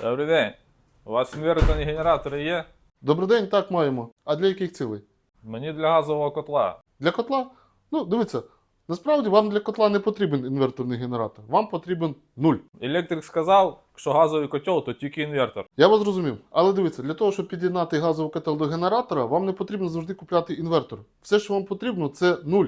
Добрий день. У вас інверторні генератори є? Добрий день, так маємо. А для яких цілей? Мені для газового котла. Для котла? Ну, дивіться, насправді вам для котла не потрібен інверторний генератор. Вам потрібен нуль. Електрик сказав, що газовий котел, то тільки інвертор. Я вас зрозумів. Але дивіться, для того, щоб під'єднати газовий котел до генератора, вам не потрібно завжди купляти інвертор. Все, що вам потрібно, це нуль.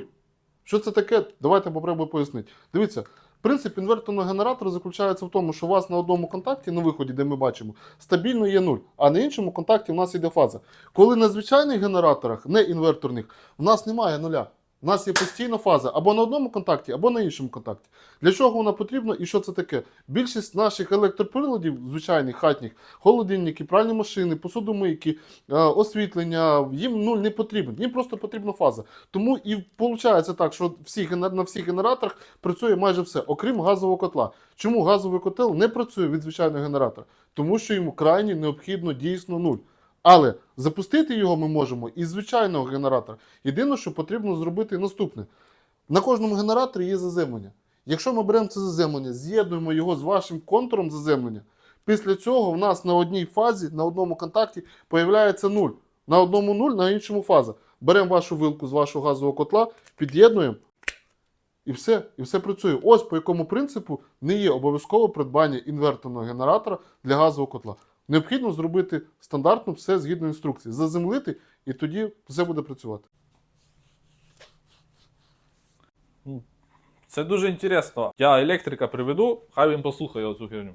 Що це таке? Давайте попробую пояснити. Дивіться, принцип інверторного генератора заключається в тому, що у вас на одному контакті, на виході, де ми бачимо, стабільно є нуль, а на іншому контакті у нас йде фаза. Коли на звичайних генераторах, не інверторних, у нас немає нуля. У нас є постійна фаза або на одному контакті, або на іншому контакті. Для чого вона потрібна і що це таке? Більшість наших електроприладів, звичайних хатніх, холодильники, пральні машини, посудомийки, е, освітлення, їм нуль не потрібен. Їм просто потрібна фаза. Тому і виходить так, що всі, на всіх генераторах працює майже все, окрім газового котла. Чому газовий котел не працює від звичайного генератора? Тому що йому крайні необхідно дійсно нуль. Але запустити його ми можемо із звичайного генератора. Єдине, що потрібно зробити наступне: на кожному генераторі є заземлення. Якщо ми беремо це заземлення, з'єднуємо його з вашим контуром заземлення, після цього в нас на одній фазі, на одному контакті появляється нуль. На одному нуль, на іншому фаза. Беремо вашу вилку з вашого газового котла, під'єднуємо. І все, і все працює. Ось по якому принципу не є обов'язково придбання інверторного генератора для газового котла. Необхідно зробити стандартно все згідно інструкції, заземлити, і тоді все буде працювати. Це дуже інтересно. Я електрика приведу, хай він послухає оцю херню.